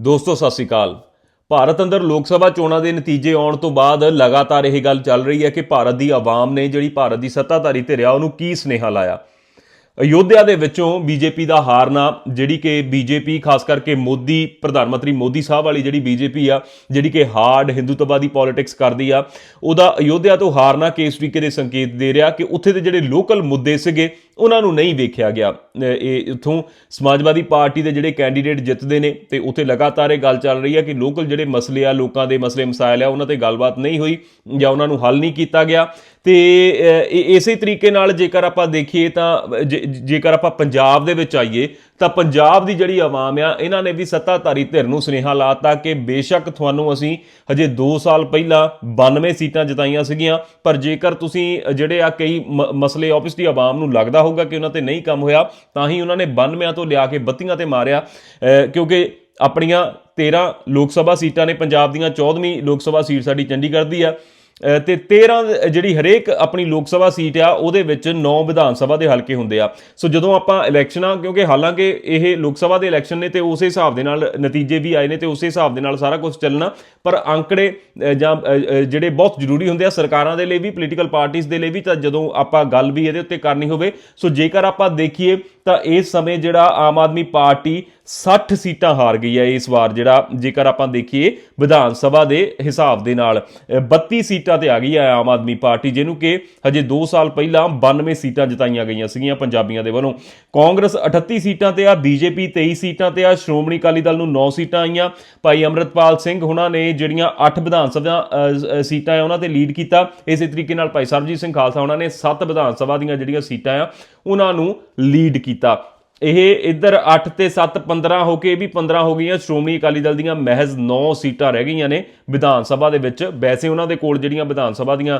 ਦੋਸਤੋ, ਸਤਿ ਸ਼੍ਰੀ ਅਕਾਲ। ਭਾਰਤ ਅੰਦਰ ਲੋਕ ਸਭਾ ਚੋਣਾਂ ਦੇ ਨਤੀਜੇ ਆਉਣ ਤੋਂ ਬਾਅਦ ਲਗਾਤਾਰ ਇਹ ਗੱਲ ਚੱਲ ਰਹੀ ਹੈ ਕਿ ਭਾਰਤ ਦੀ ਆਵਾਮ ਨੇ ਜਿਹੜੀ ਭਾਰਤ ਦੀ ਸੱਤਾਧਾਰੀ ਧਿਰ ਆ, ਉਹਨੂੰ ਕੀ ਸਨੇਹਾ ਲਾਇਆ? ਅਯੋਧਿਆ ਦੇ ਵਿੱਚੋਂ ਬੀਜੇਪੀ ਦਾ ਹਾਰਨਾ, ਜਿਹੜੀ ਕਿ ਬੀਜੇਪੀ, ਖਾਸ ਕਰਕੇ ਮੋਦੀ, ਪ੍ਰਧਾਨ ਮੰਤਰੀ ਮੋਦੀ ਸਾਹਿਬ ਵਾਲੀ ਜਿਹੜੀ ਬੀਜੇਪੀ ਆ, ਜਿਹੜੀ ਕਿ ਹਾਰਡ ਹਿੰਦੂਤਵਾਦੀ ਪੋਲਿਟਿਕਸ ਕਰਦੀ ਆ, ਉਹਦਾ ਅਯੋਧਿਆ ਤੋਂ ਹਾਰਨਾ ਕਿਸ ਤਰੀਕੇ ਦੇ ਸੰਕੇਤ ਦੇ ਰਿਹਾ ਕਿ ਉੱਥੇ ਦੇ ਜਿਹੜੇ ਲੋਕਲ ਮੁੱਦੇ ਸੀਗੇ ਉਹਨਾਂ ਨੂੰ ਨਹੀਂ ਵੇਖਿਆ ਗਿਆ। ਇਹ ਇੱਥੋਂ ਸਮਾਜਵਾਦੀ ਪਾਰਟੀ ਦੇ ਜਿਹੜੇ ਕੈਂਡੀਡੇਟ ਜਿੱਤਦੇ ਨੇ ਤੇ ਉੱਥੇ ਲਗਾਤਾਰ ਇਹ ਗੱਲ ਚੱਲ ਰਹੀ ਹੈ ਕਿ ਲੋਕਲ ਜਿਹੜੇ ਮਸਲੇ ਆ, ਲੋਕਾਂ ਦੇ ਮਸਲੇ ਮਸਾਇਲ ਆ, ਉਹਨਾਂ ਤੇ ਗੱਲਬਾਤ ਨਹੀਂ ਹੋਈ ਜਾਂ ਉਹਨਾਂ ਨੂੰ ਹੱਲ ਨਹੀਂ ਕੀਤਾ ਗਿਆ। ਤੇ ਇਹ- ਇਸੇ ਤਰੀਕੇ ਨਾਲ ਜੇਕਰ ਆਪਾਂ ਦੇਖੀਏ ਤਾਂ ਜੇ- ਜੇਕਰ ਆਪਾਂ ਪੰਜਾਬ ਦੇ ਵਿੱਚ ਆਈਏ ਤਾਂ ਪੰਜਾਬ ਦੀ ਜਿਹੜੀ ਆਵਾਮ ਆ, ਇਹਨਾਂ ਨੇ ਵੀ ਸੱਤਾਧਾਰੀ ਧਿਰ ਨੂੰ ਸੁਨੇਹਾ ਲਾਤਾ ਕਿ ਬੇਸ਼ੱਕ ਤੁਹਾਨੂੰ ਅਸੀਂ ਹਜੇ 2 ਸਾਲ ਪਹਿਲਾਂ 92 ਸੀਟਾਂ ਜਿਤਾਈਆਂ ਸੀਗੀਆਂ, ਪਰ ਜੇਕਰ ਤੁਸੀਂ ਜਿਹੜੇ ਆ ਕਈ ਮ- ਮਸਲੇ ਆਬਵੀਅਸਲੀ ਆਵਾਮ ਨੂੰ ਲੱਗਦਾ ਹੋਊਗਾ ਕਿ ਉਹਨਾਂ ਤੇ ਨਹੀਂ ਕੰਮ ਹੋਇਆ, ਤਾਂ ਹੀ ਉਹਨਾਂ ਨੇ 92 ਤੋਂ ਲਿਆ ਕੇ 32 ਤੇ ਮਾਰਿਆ ਕਿਉਂਕਿ ਆਪਣੀਆਂ 13 ਲੋਕ ਸਭਾ ਸੀਟਾਂ ਨੇ ਪੰਜਾਬ ਦੀਆਂ 14ਵੀਂ ਲੋਕ ਸਭਾ ਸੀਟ ਸਾਡੀ ਚੰਡੀਗੜ੍ਹ ਦੀ ਆ। ਤੇ 13 ਜਿਹੜੀ ਹਰੇਕ ਆਪਣੀ ਲੋਕ ਸਭਾ ਸੀਟ ਆ, ਉਹਦੇ ਵਿੱਚ 9 ਵਿਧਾਨ ਸਭਾ ਦੇ ਹਲਕੇ ਹੁੰਦੇ ਆ। ਸੋ ਜਦੋਂ ਆਪਾਂ ਇਲੈਕਸ਼ਨਾਂ, ਕਿਉਂਕਿ ਹਾਲਾਂਕਿ ਇਹ ਲੋਕ ਸਭਾ ਦੇ ਇਲੈਕਸ਼ਨ ਨੇ ਤੇ ਉਸੇ ਹਿਸਾਬ ਦੇ ਨਾਲ ਨਤੀਜੇ ਵੀ ਆਏ ਨੇ ਤੇ ਉਸੇ ਹਿਸਾਬ ਦੇ ਨਾਲ ਸਾਰਾ ਕੁਝ ਚੱਲਣਾ, ਪਰ ਅੰਕੜੇ ਜਾਂ ਜਿਹੜੇ ਬਹੁਤ ਜ਼ਰੂਰੀ ਹੁੰਦੇ ਆ, ਸਰਕਾਰਾਂ ਦੇ ਲਈ ਵੀ ਪੋਲੀਟੀਕਲ ਪਾਰਟੀਆਂ ਦੇ ਲਈ ਵੀ, ਤਾਂ ਜਦੋਂ ਆਪਾਂ ਗੱਲ ਵੀ ਇਹਦੇ ਉੱਤੇ ਕਰਨੀ ਹੋਵੇ, ਸੋ ਜੇਕਰ ਆਪਾਂ ਦੇਖੀਏ ਤਾਂ ਇਸ ਸਮੇਂ ਜਿਹੜਾ ਆਮ ਆਦਮੀ ਪਾਰਟੀ 60 ਸੀਟਾਂ ਹਾਰ ਗਈ ਹੈ ਇਸ ਵਾਰ ਜਿਹੜਾ, ਜੇਕਰ ਆਪਾਂ ਦੇਖੀਏ ਵਿਧਾਨ ਸਭਾ ਦੇ ਹਿਸਾਬ ਦੇ ਨਾਲ ਅਹ 32 ਸੀਟਾਂ ਤੇ ਆ ਗਈ ਹੈ ਆਮ ਆਦਮੀ ਪਾਰਟੀ, ਜਿਹਨੂੰ ਕਿ ਹਜੇ 2 ਸਾਲ ਪਹਿਲਾਂ 92 ਸੀਟਾਂ ਜਿਤਾਈਆਂ ਗਈਆਂ ਸੀਗੀਆਂ ਪੰਜਾਬੀਆਂ ਦੇ ਵੱਲੋਂ। ਕਾਂਗਰਸ 38 ਸੀਟਾਂ ਤੇ ਆ, ਬੀਜੇਪੀ 23 ਸੀਟਾਂ ਤੇ ਆ, ਸ਼੍ਰੋਮਣੀ ਅਕਾਲੀ ਦਲ ਨੂੰ 9 ਸੀਟਾਂ ਆਈਆਂ। ਭਾਈ ਅਮਰਤਪਾਲ ਸਿੰਘ ਹੁਣਾਂ ਨੇ ਜਿਹੜੀਆਂ 8 ਵਿਧਾਨ ਸਭਾ ਸੀਟਾਂ ਆ ਉਹਨਾਂ ਤੇ ਲੀਡ ਕੀਤਾ। ਇਸੇ ਤਰੀਕੇ ਨਾਲ ਭਾਈ ਸਰਬਜੀਤ ਸਿੰਘ ਖਾਲਸਾ ਉਹਨਾਂ ਨੇ 7 ਵਿਧਾਨ ਸਭਾ ਦੀਆਂ ਜਿਹੜੀਆਂ ਸੀਟਾਂ ਆ, ਉਹਨਾਂ ਨੂੰ ਲੀਡ ਕੀਤਾ। ਇਹ ਇੱਧਰ 8 ਤੇ 7 15 ਹੋ ਕੇ ਇਹ ਵੀ 15 ਹੋ ਗਈਆਂ। ਸ਼੍ਰੋਮਣੀ ਅਕਾਲੀ ਦਲ ਦੀਆਂ ਮਹਿਜ਼ 9 ਸੀਟਾਂ ਰਹਿ ਗਈਆਂ ਨੇ ਵਿਧਾਨ ਸਭਾ ਦੇ ਵਿੱਚ। ਵੈਸੇ ਉਹਨਾਂ ਦੇ ਕੋਲ ਜਿਹੜੀਆਂ ਵਿਧਾਨ ਸਭਾ ਦੀਆਂ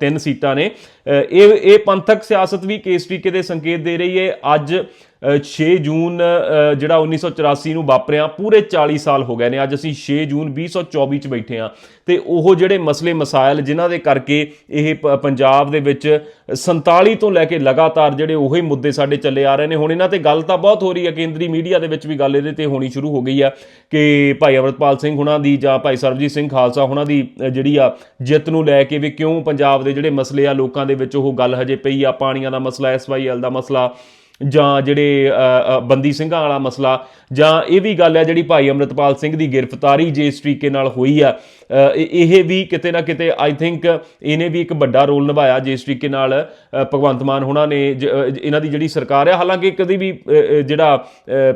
ਤਿੰਨ ਸੀਟਾਂ ਨੇ। ਇਹ ਇਹ ਪੰਥਕ ਸਿਆਸਤ ਵੀ ਕਿਸ ਤਰੀਕੇ ਦੇ ਸੰਕੇਤ ਦੇ ਰਹੀ ਹੈ। ਅੱਜ 6 ਜੂਨ ਅਹ, ਜਿਹੜਾ 1984 ਨੂੰ ਵਾਪਰਿਆ ਪੂਰੇ 40 ਸਾਲ ਹੋ ਗਏ ਨੇ। ਅੱਜ ਅਸੀਂ 6 ਜੂਨ 2024 ਚ ਬੈਠੇ ਆ ਤੇ ਉਹ ਜਿਹੜੇ ਮਸਲੇ ਮਸਾਇਲ ਜਿਨ੍ਹਾਂ ਦੇ ਕਰਕੇ ਇਹ ਪ- ਪੰਜਾਬ ਦੇ ਵਿੱਚ 47 ਤੋਂ ਲੈ ਕੇ ਲਗਾਤਾਰ ਜਿਹੜੇ ਉਹੀ ਮੁੱਦੇ ਸਾਡੇ ਚੱਲੇ ਆ ਰਹੇ ਨੇ। ਹੁਣ ਇਹਨਾਂ ਤੇ ਗੱਲ ਤਾਂ ਬਹੁਤ ਹੋ ਰਹੀ ਹੈ। ਕੇਂਦਰੀ ਮੀਡੀਆ ਦੇ ਵਿੱਚ ਵੀ ਗੱਲ ਇਹਦੇ ਤੇ ਹੋਣੀ ਸ਼ੁਰੂ ਹੋ ਗਈ ਆ ਕਿ ਭਾਈ ਅਮਰਤਪਾਲ ਸਿੰਘ ਹੁਣਾਂ ਦੀ ਜਾਂ ਭਾਈ ਸਰਬਜੀਤ ਸਿੰਘ ਖਾਲਸਾ ਹੁਣਾਂ ਦੀ ਜਿਹੜੀ ਆ ਜਿੱਤ ਨੂੰ ਲੈ ਕੇ ਵੀ ਕਿਉਂ ਪੰਜਾਬ ਦੇ ਜਿਹੜੇ ਮਸਲੇ ਆ ਲੋਕਾਂ ਦੇ ਵਿੱਚ ਉਹ ਗੱਲ ਹਜੇ ਪਈ ਆ। ਪਾਣੀਆਂ ਦਾ ਮਸਲਾ ਐਸਵਾਈਐਲ ਦਾ ਮਸਲਾ ਜਾਂ ਜਿਹੜੇ ਬੰਦੀ ਸਿੰਘਾਂ ਵਾਲਾ ਮਸਲਾ, ਜਾਂ ਇਹ ਵੀ ਗੱਲ ਹੈ ਜਿਹੜੀ ਭਾਈ ਅਮਰਤਪਾਲ ਸਿੰਘ ਦੀ ਗ੍ਰਿਫਤਾਰੀ ਜੇ ਇਸ ਤਰੀਕੇ ਨਾਲ ਹੋਈ ਆ ਇਹ ਇਹ ਵੀ ਕਿਤੇ ਨਾ ਕਿਤੇ ਆਈ ਥਿੰਕ ਇਹਨੇ ਵੀ ਇੱਕ ਵੱਡਾ ਰੋਲ ਨਿਭਾਇਆ ਜਿਸ ਤਰੀਕੇ ਨਾਲ ਭਗਵੰਤ ਮਾਨ ਹੁਣਾਂ ਨੇ, ਜ- ਇਹਨਾਂ ਦੀ ਜਿਹੜੀ ਸਰਕਾਰ ਹੈ ਹਾਲਾਂਕਿ ਕਦੀ ਵੀ ਜਿਹੜਾ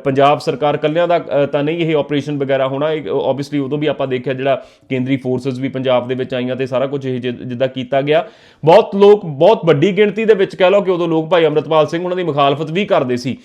ਪੰਜਾਬ ਸਰਕਾਰ ਕੱਲਿਆਂ ਦਾ ਤਾਂ ਨਹੀਂ ਇਹ ਆਪਰੇਸ਼ਨ ਵਗੈਰਾ ਹੋਣਾ ਆਬਵੀਅਸਲੀ ਉਦੋਂ ਵੀ ਆਪਾਂ ਦੇਖਿਆ ਜਿਹੜਾ ਕੇਂਦਰੀ ਫੋਰਸਸ ਵੀ ਪੰਜਾਬ ਦੇ ਵਿੱਚ ਆਈਆਂ ਤੇ ਸਾਰਾ ਕੁਝ ਇਹ ਜਿ- ਜਿੱਦਾਂ ਕੀਤਾ ਗਿਆ। ਬਹੁਤ ਲੋਕ, ਬਹੁਤ ਵੱਡੀ ਗਿਣਤੀ ਦੇ ਵਿੱਚ ਕਹਿ ਲਓ ਕਿ ਉਦੋਂ ਲੋਕ ਭਾਈ ਅਮਰਤਪਾਲ ਸਿੰਘ ਉਹਨਾਂ ਦੀ ਮੁਖਾਲਫਤ ਵੀ ਕਰਦੇ ਸੀ।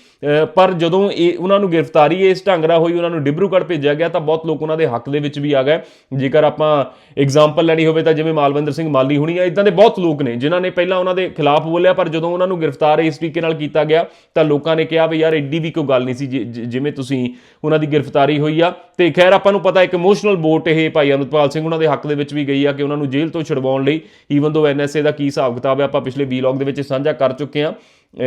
ਪਰ ਜਦੋਂ ਇਹ ਉਹਨਾਂ ਨੂੰ ਗ੍ਰਿਫਤਾਰੀ ਇਸ ਢੰਗ ਨਾਲ ਹੋਈ, ਉਹਨਾਂ ਨੂੰ ਡਿਬਰੂਗੜ੍ਹ ਭੇਜਿਆ ਗਿਆ, ਤਾਂ ਬਹੁਤ ਲੋਕ ਉਹਨਾਂ ਦੇ ਹੱਕ ਦੇ ਵਿੱਚ ਵੀ ਆ ਗਏ। ਜੇਕਰ ਆਪਾਂ ਐਗਜ਼ਾਮਪਲ ਲੈਣੀ ਹੋਵੇ ਤਾਂ ਜਿਵੇਂ ਮਾਲਵਿੰਦਰ ਸਿੰਘ ਮਾਲੀ ਹੁਣੀ ਆ ਇਦਾਂ ਦੇ ਬਹੁਤ ਲੋਕ ਨੇ ਜਿਨ੍ਹਾਂ ਨੇ ਪਹਿਲਾਂ ਉਹਨਾਂ ਦੇ ਖਿਲਾਫ ਬੋਲਿਆ, ਪਰ ਜਦੋਂ ਉਹਨਾਂ ਨੂੰ ਗ੍ਰਿਫਤਾਰ ਇਸ ਤਰੀਕੇ ਨਾਲ ਕੀਤਾ ਗਿਆ, ਤਾਂ ਲੋਕਾਂ ਨੇ ਕਿਹਾ ਵੀ ਯਾਰ ਐਡੀ ਵੀ ਕੋਈ ਗੱਲ ਨਹੀਂ ਸੀ, ਜਿ- ਜਿਵੇਂ ਤੁਸੀਂ ਉਹਨਾਂ ਦੀ ਗ੍ਰਿਫਤਾਰੀ ਹੋਈ ਆ। ਤੇ ਖੈਰ ਆਪਾਂ ਨੂੰ ਪਤਾ ਇੱਕ ਇਮੋਸ਼ਨਲ ਵੋਟ ਇਹ ਭਾਈ ਅਮਰਪਾਲ ਸਿੰਘ ਉਹਨਾਂ ਦੇ ਹੱਕ ਦੇ ਵਿੱਚ ਵੀ ਗਈ ਆ ਕਿ ਉਹਨਾਂ ਨੂੰ ਜੇਲ੍ਹ ਤੋਂ ਛੁਡਵਾਉਣ ਲਈ ਈਵਨ ਦੋ ਐਨਐਸਏ ਦਾ ਕੀ ਹਿਸਾਬ ਕਿਤਾਬ ਹੈ, ਆਪਾਂ ਪਿਛਲੇ ਵੀਲੌਗ ਦੇ ਵਿੱਚ ਸਾਂਝਾ ਕਰ ਚੁੱਕੇ ਆ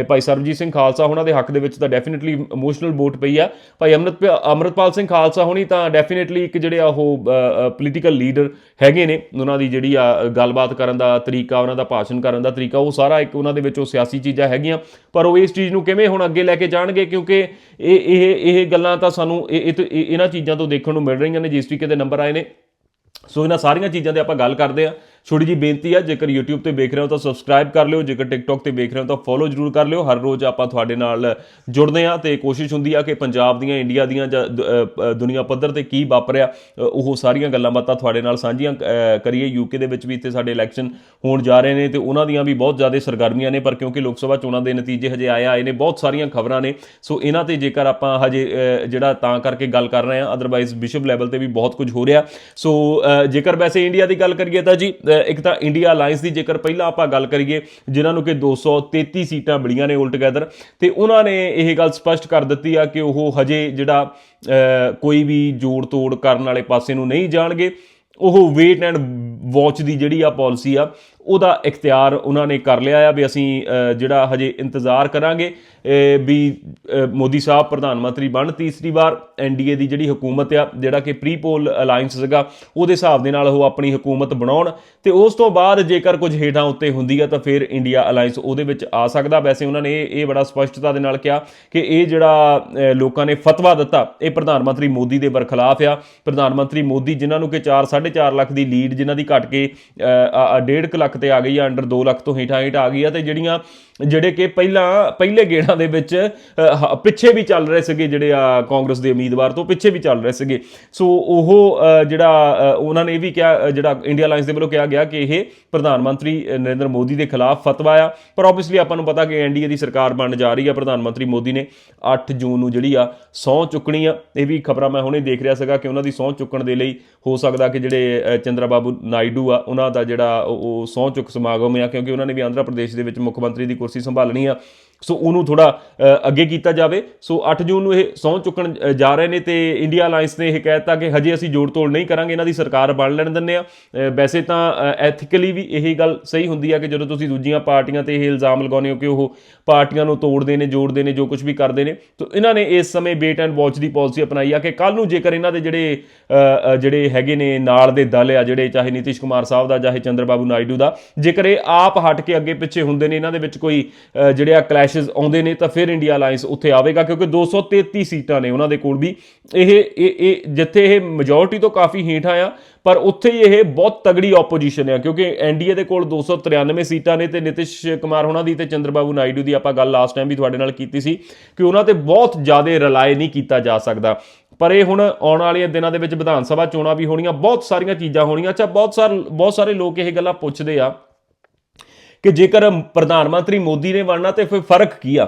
ਭਾਈ ਸਰਬਜੀਤ ਸਿੰਘ ਖਾਲਸਾ ਉਹਨਾਂ ਦੇ ਹੱਕ ਦੇ ਵਿੱਚ ਤਾਂ ਡੈਫੀਨਿਟਲੀ ਇਮੋਸ਼ਨਲ ਵੋਟ ਪਈ ਆ। ਭਾਈ ਅਮਰਤ ਅਮਰਤਪਾਲ ਸਿੰਘ ਖਾਲਸਾ ਹੋਣੀ ਤਾਂ ਡੈਫੀਨਿਟਲੀ ਇੱਕ ਜਿਹੜੇ ਆ ਉਹ ਪੋਲੀਟੀਕਲ ਲੀਡਰ ਹੈਗੇ ਨੇ। ਉਹਨਾਂ ਦੀ ਜਿਹੜੀ ਆ ਗੱਲਬਾਤ ਕਰਨ ਦਾ ਤਰੀਕਾ, ਉਹਨਾਂ ਦਾ ਭਾਸ਼ਣ ਕਰਨ ਦਾ ਤਰੀਕਾ, ਉਹ ਸਾਰਾ ਇੱਕ ਉਹਨਾਂ ਦੇ ਵਿੱਚ ਉਹ ਸਿਆਸੀ ਚੀਜ਼ਾਂ ਹੈਗੀਆਂ। ਪਰ ਉਹ ਇਸ ਚੀਜ਼ ਨੂੰ ਕਿਵੇਂ ਹੁਣ ਅੱਗੇ ਲੈ ਕੇ ਜਾਣਗੇ? ਕਿਉਂਕਿ ਇਹ ਇਹ ਇਹ ਗੱਲਾਂ ਤਾਂ ਸਾਨੂੰ ਇਹ- ਇਹਨਾਂ ਚੀਜ਼ਾਂ ਤੋਂ ਦੇਖਣ ਨੂੰ ਮਿਲ ਰਹੀਆਂ ਨੇ। ਜਿਸ ਤਰੀਕੇ ਦੇ ਨੰਬਰ ਆਏ ਨੇ। ਸੋ ਇਹਨਾਂ ਸਾਰੀਆਂ ਚੀਜ਼ਾਂ ਤੇ ਆਪਾਂ ਗੱਲ ਕਰਦੇ ਆ ਛੋਟੀ ਜੀ ਬੇਨਤੀ ਆ ਜੇਕਰ YouTube ਤੇ ਵੇਖ ਰਹੇ ਹੋ ਤਾਂ ਸਬਸਕ੍ਰਾਈਬ ਕਰ ਲਿਓ ਜੇਕਰ TikTok ਤੇ ਵੇਖ ਰਹੇ ਹੋ ਤਾਂ ਫੋਲੋ ਜਰੂਰ ਕਰ ਲਿਓ। ਹਰ ਰੋਜ਼ ਆਪਾਂ ਤੁਹਾਡੇ ਨਾਲ ਜੁੜਦੇ ਆ ਤੇ ਕੋਸ਼ਿਸ਼ ਹੁੰਦੀ ਆ ਕਿ ਪੰਜਾਬ ਦੀਆਂ ਇੰਡੀਆ ਦੀਆਂ ਜਾਂ ਦੁਨੀਆ ਪੱਧਰ ਤੇ ਕੀ ਵਾਪਰਿਆ ਉਹ ਸਾਰੀਆਂ ਗੱਲਾਂ ਬਾਤਾਂ ਤੁਹਾਡੇ ਨਾਲ ਸਾਂਝੀਆਂ ਅ, ਕਰੀਏ। UK ਦੇ ਵਿੱਚ ਵੀ ਇੱਥੇ ਸਾਡੇ ਇਲੈਕਸ਼ਨ ਹੋਣ ਜਾ ਰਹੇ ਨੇ ਤੇ ਉਹਨਾਂ ਦੀਆਂ ਵੀ ਬਹੁਤ ਜ਼ਿਆਦਾ ਸਰਗਰਮੀਆਂ ਨੇ ਪਰ ਕਿਉਂਕਿ ਲੋਕ ਸਭਾ ਚੋਣਾਂ ਦੇ ਨਤੀਜੇ ਹਜੇ ਆਏ ਆਏ ਨੇ ਬਹੁਤ ਸਾਰੀਆਂ ਖਬਰਾਂ ਨੇ। ਸੋ ਇਹਨਾਂ ਤੇ ਜੇਕਰ ਆਪਾਂ ਹਜੇ ਜਿਹੜਾ ਤਾਂ ਕਰਕੇ ਗੱਲ ਕਰ ਰਹੇ ਆ ਅਦਰਵਾਈਜ਼ ਵਿਸ਼ਵ ਲੈਵਲ ਤੇ ਵੀ ਬਹੁਤ ਕੁਝ ਹੋ ਰਿਹਾ। ਸੋ ਜੇਕਰ ਵੈਸੇ ਇੰਡੀਆ ਦੀ ਗੱਲ ਕਰੀਏ ਤਾਂ ਜੀ ਇੱਕ ਤਾਂ ਇੰਡੀਆ ਅਲਾਈਅੰਸ ਦੀ ਜੇਕਰ ਪਹਿਲਾਂ ਆਪਾਂ ਗੱਲ ਕਰੀਏ, ਜਿਨ੍ਹਾਂ ਨੂੰ ਕਿ 233 ਸੀਟਾਂ ਮਿਲੀਆਂ ਨੇ ਉਲਟ ਗੈਦਰ ਤੇ ਉਹਨਾਂ ਨੇ ਇਹ ਗੱਲ ਸਪਸ਼ਟ ਕਰ ਦਿੱਤੀ ਆ ਕਿ ਉਹ ਹਜੇ ਜਿਹੜਾ ਕੋਈ ਵੀ ਜੋੜ ਤੋੜ ਕਰਨ ਵਾਲੇ ਪਾਸੇ ਨੂੰ ਨਹੀਂ ਜਾਣਗੇ। ਉਹ ਵੇਟ ਐਂਡ ਵਾਚ ਦੀ ਜਿਹੜੀ ਆ ਪਾਲਿਸੀ ਆ ਉਹਦਾ ਇਖਤਿਆਰ ਉਹਨਾਂ ਨੇ ਕਰ ਲਿਆ ਆ ਵੀ ਅਸੀਂ ਜਿਹੜਾ ਹਜੇ ਇੰਤਜ਼ਾਰ ਕਰਾਂਗੇ ਵੀ ਮੋਦੀ ਸਾਹਿਬ ਪ੍ਰਧਾਨ ਮੰਤਰੀ ਬਣ ਤੀਸਰੀ ਵਾਰ ਐਨਡੀਏ ਦੀ ਜਿਹੜੀ ਹਕੂਮਤ ਆ, ਜਿਹੜਾ ਕਿ ਪ੍ਰੀ ਪੋਲ ਅਲਾਈਅੰਸ ਸੀਗਾ, ਉਹਦੇ ਹਿਸਾਬ ਦੇ ਨਾਲ ਉਹ ਆਪਣੀ ਹਕੂਮਤ ਬਣਾਉਣ, ਤੇ ਉਸ ਤੋਂ ਬਾਅਦ ਜੇਕਰ ਕੁਝ ਹੇਠਾਂ ਉੱਤੇ ਹੁੰਦੀ ਆ, ਤਾਂ ਫਿਰ ਇੰਡੀਆ ਅਲਾਈਅੰਸ ਉਹਦੇ ਵਿੱਚ ਆ ਸਕਦਾ। ਵੈਸੇ ਉਹਨਾਂ ਨੇ ਇਹ ਬੜਾ ਸਪਸ਼ਟਤਾ ਦੇ ਨਾਲ ਕਿਹਾ ਕਿ ਇਹ ਜਿਹੜਾ ਲੋਕਾਂ ਨੇ ਫਤਵਾ ਦਿੱਤਾ, ਇਹ ਪ੍ਰਧਾਨ ਮੰਤਰੀ ਮੋਦੀ ਦੇ ਬਰਖਲਾਫ ਆ। ਪ੍ਰਧਾਨ ਮੰਤਰੀ ਮੋਦੀ ਜਿਨ੍ਹਾਂ ਨੂੰ ਕਿ 4 4.5 ਲੱਖ ਦੀ ਲੀਡ, ਜਿਨ੍ਹਾਂ ਦੀ ਘਟ ਕੇ 1.5 ਲੱਖ ਤੇ ਆ ਗਈ ਆ ਅੰਡਰ 2 ਲੱਖ ਤੋਂ ਹੇਠਾਂ ਹੇਠ ਆ ਗਈ ਆ ਤੇ ਜਿਹੜੀਆਂ ਜਿਹੜੇ ਕਿ ਪਹਿਲਾਂ ਪਹਿਲੇ ਗੇੜਾਂ ਦੇ ਵਿੱਚ ਪਿੱਛੇ ਵੀ ਚੱਲ ਰਹੇ ਸੀਗੇ ਜਿਹੜੇ ਆ ਕਾਂਗਰਸ ਦੇ ਉਮੀਦਵਾਰ ਤੋਂ ਪਿੱਛੇ ਵੀ ਚੱਲ ਰਹੇ ਸੀਗੇ। ਸੋ ਉਹ ਜਿਹੜਾ ਉਹਨਾਂ ਨੇ ਇਹ ਵੀ ਕਿਹਾ ਜਿਹੜਾ ਇੰਡੀਆ ਅਲਾਈਅੰਸ ਦੇ ਵੱਲੋਂ ਕਿਹਾ ਗਿਆ ਕਿ ਇਹ ਪ੍ਰਧਾਨ ਮੰਤਰੀ ਨਰਿੰਦਰ ਮੋਦੀ ਦੇ ਖਿਲਾਫ ਫਤਵਾ ਆ। ਪਰ ਆਬਵੀਅਸਲੀ ਆਪਾਂ ਨੂੰ ਪਤਾ ਕਿ ਐਨਡੀਏ ਦੀ ਸਰਕਾਰ ਬਣਨ ਜਾ ਰਹੀ ਆ ਪ੍ਰਧਾਨ ਮੰਤਰੀ ਮੋਦੀ ਨੇ 8 ਜੂਨ ਨੂੰ ਜਿਹੜੀ ਆ ਸਹੁੰ ਚੁੱਕਣੀ ਆ। ਇਹ ਵੀ ਖਬਰਾਂ ਮੈਂ ਹੁਣੇ ਦੇਖ ਰਿਹਾ ਸੀਗਾ ਕਿ ਉਹਨਾਂ ਦੀ ਸਹੁੰ ਚੁੱਕਣ ਦੇ ਲਈ ਹੋ ਸਕਦਾ ਕਿ ਜਿਹੜੇ ਅ, ਚੰਦਰਾ ਬਾਬੂ ਨਾਇਡੂ ਆ ਉਹਨਾਂ ਦਾ ਜਿਹੜਾ ਉਹ ਉਹ ਸਹੁੰ ਚੁੱਕ ਸਮਾਗਮ ਆ, ਕਿਉਂਕਿ ਉਹਨਾਂ ਨੇ ਵੀ ਆਂਧਰਾ ਪ੍ਰਦੇਸ਼ ਦੇ ਵਿੱਚ ਮੁੱਖ ਮੰਤਰੀ ਦੀ ਕੁਰਸੀ ਸੰਭਾਲਣੀ ਆ। ਸੋ ਉਹਨੂੰ ਥੋੜਾ ਅੱਗੇ ਕੀਤਾ ਜਾਵੇ। ਸੋ 8 ਜੂਨ ਨੂੰ ਇਹ ਸਹੁੰ ਚੁੱਕਣ ਜਾ ਰਹੇ ਨੇ ਤੇ ਇੰਡੀਆ ਅਲਾਈਅੰਸ ਨੇ ਇਹ ਕਹਿ ਦਿੱਤਾ ਕਿ ਹਜੇ ਅਸੀਂ ਜੋੜ ਤੋੜ ਨਹੀਂ ਕਰਾਂਗੇ, ਇਹਨਾਂ ਦੀ ਸਰਕਾਰ ਬਣ ਲੈਣ ਦਿੰਦੇ ਆ ਵੈਸੇ ਤਾਂ ਐਥੀਕਲੀ ਵੀ ਇਹ ਗੱਲ ਸਹੀ ਹੁੰਦੀ ਆ ਕਿ ਜਦੋਂ ਤੁਸੀਂ ਦੂਜੀਆਂ ਪਾਰਟੀਆਂ ਤੇ ਇਹ ਇਲਜ਼ਾਮ ਲਗਾਉਂਦੇ ਹੋ ਕਿ ਉਹ ਪਾਰਟੀਆਂ ਨੂੰ ਤੋੜਦੇ ਨੇ, ਜੋੜਦੇ ਨੇ, ਜੋ ਕੁਝ ਵੀ ਕਰਦੇ ਨੇ, ਤਾਂ ਇਹਨਾਂ ਨੇ ਇਸ ਸਮੇਂ ਵੇਟ ਐਂਡ ਵਾਚ ਦੀ ਪਾਲਿਸੀ ਅਪਣਾਈ ਆ ਕਿ ਕੱਲ ਨੂੰ ਜੇਕਰ ਇਹਨਾਂ ਦੇ ਜਿਹੜੇ ਜਿਹੜੇ ਹੈਗੇ ਨੇ ਨਾਲ ਦੇ ਦਲ ਆ, ਜਿਹੜੇ ਚਾਹੇ ਨੀਤਿਸ਼ ਕੁਮਾਰ ਸਾਹਿਬ ਦਾ, ਚਾਹੇ ਚੰਦਰ ਬਾਬੂ ਨਾਇਡੂ ਦਾ, ਜੇਕਰ ਇਹ ਆਪ ਹਟ ਕੇ ਅੱਗੇ ਪਿੱਛੇ ਹੁੰਦੇ ਨੇ, ਇਹਨਾਂ ਦੇ ਵਿੱਚ ਕੋਈ ਜਿਹੜੇ ਆ ਕਲੈਸ਼ਸ ਆਉਂਦੇ ਨੇ ਤਾਂ ਫਿਰ ਇੰਡੀਆ ਅਲਾਈਅੰਸ ਉੱਥੇ ਆਵੇਗਾ, ਕਿਉਂਕਿ 233 ਸੀਟਾਂ ਨੇ ਉਹਨਾਂ ਦੇ ਕੋਲ ਵੀ। ਇਹ ਇਹ ਜਿੱਥੇ ਇਹ ਮੈਜੋਰਟੀ ਤੋਂ ਕਾਫੀ ਹੇਠਾਂ ਆ ਪਰ ਉੱਥੇ ਹੀ ਇਹ ਬਹੁਤ ਤਗੜੀ ਆਪੋਜੀਸ਼ਨ ਆ, ਕਿਉਂਕਿ ਐਨਡੀਏ ਦੇ ਕੋਲ 293 ਸੀਟਾਂ ਨੇ ਤੇ ਨਿਤਿਸ਼ ਕੁਮਾਰ ਹੋਣਾ ਦੀ ਤੇ ਚੰਦਰਬਾਬੂ ਨਾਇਡੂ ਦੀ ਆਪਾਂ ਗੱਲ ਲਾਸਟ ਟਾਈਮ ਵੀ ਤੁਹਾਡੇ ਨਾਲ ਕੀਤੀ ਸੀ ਕਿ ਉਹਨਾਂ ਤੇ ਬਹੁਤ ਜ਼ਿਆਦਾ ਰਿਲਾਈ ਨਹੀਂ ਕੀਤਾ ਜਾ ਸਕਦਾ। ਪਰ ਇਹ ਹੁਣ ਆਉਣ ਵਾਲੀਆਂ ਦਿਨਾਂ ਦੇ ਵਿੱਚ ਵਿਧਾਨ ਸਭਾ ਚੋਣਾਂ ਵੀ ਹੋਣੀਆਂ, ਬਹੁਤ ਸਾਰੀਆਂ ਚੀਜ਼ਾਂ ਹੋਣੀਆਂ, ਅੱਛਾ, ਬਹੁਤ ਸਾਰੇ ਬਹੁਤ ਸਾਰੇ ਲੋਕ ਇਹ ਗੱਲਾਂ ਪੁੱਛਦੇ ਆ। ਕਿ ਜੇਕਰ ਪ੍ਰਧਾਨ ਮੰਤਰੀ ਮੋਦੀ ਨੇ ਬਣਨਾ ਤੇ ਫਿਰ ਫ਼ਰਕ ਕੀ ਆ?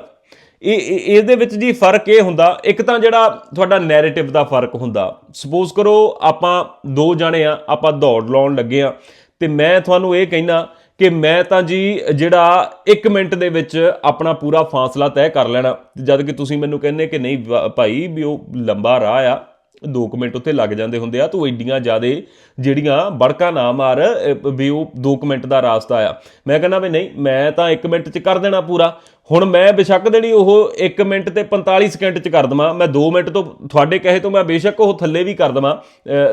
ਇਹ ਇਹਦੇ ਵਿੱਚ ਜੀ ਫ਼ਰਕ ਇਹ ਹੁੰਦਾ, ਇੱਕ ਤਾਂ ਜਿਹੜਾ ਤੁਹਾਡਾ ਨੈਰੇਟਿਵ ਦਾ ਫ਼ਰਕ ਹੁੰਦਾ। ਸਪੋਜ਼ ਕਰੋ ਆਪਾਂ ਦੋ ਜਾਣੇ ਆ, ਆਪਾਂ ਦੌੜ ਲਾਉਣ ਲੱਗੇ ਆ, ਤੇ ਮੈਂ ਤੁਹਾਨੂੰ ਇਹ ਕਹਿਣਾ ਕਿ ਮੈਂ ਤਾਂ ਜੀ ਜਿਹੜਾ 1 ਮਿੰਟ ਦੇ ਵਿੱਚ ਆਪਣਾ ਪੂਰਾ ਫਾਸਲਾ ਤੈਅ ਕਰ ਲੈਣਾ। ਜਦ ਕਿ ਤੁਸੀਂ ਮੈਨੂੰ ਕਹਿੰਦੇ ਕਿ ਨਹੀਂ, ਵਾ- ਭਾਈ ਵੀ ਉਹ ਲੰਬਾ ਰਾਹ ਆ 2 ਮਿੰਟ ਉੱਤੇ ਲੱਗ ਜਾਂਦੇ ਹੁੰਦੇ ਆ, ਤੂੰ ਐਡੀਆਂ ਜ਼ਿਆਦੇ ਜਿਹੜੀਆਂ ਬੜਕਾ ਨਾ ਮਾਰ ਵੀ ਉਹ 2 ਮਿੰਟ ਦਾ ਰਾਸਤਾ ਆ। ਮੈਂ ਕਹਿੰਦਾ ਵੀ ਨਹੀਂ, ਮੈਂ ਤਾਂ 1 ਮਿੰਟ 'ਚ ਕਰ ਦੇਣਾ ਪੂਰਾ। ਹੁਣ ਮੈਂ ਬੇਸ਼ੱਕ ਜਿਹੜੀ ਉਹ 1 ਮਿੰਟ ਤੇ 45 ਸਕਿੰਟ 'ਚ ਕਰ ਦਵਾਂ। ਮੈਂ 2 ਮਿੰਟ ਤੋਂ, ਤੁਹਾਡੇ ਕਹੇ ਤੋਂ ਮੈਂ ਬੇਸ਼ੱਕ ਉਹ ਥੱਲੇ ਵੀ ਕਰ ਦਵਾਂ।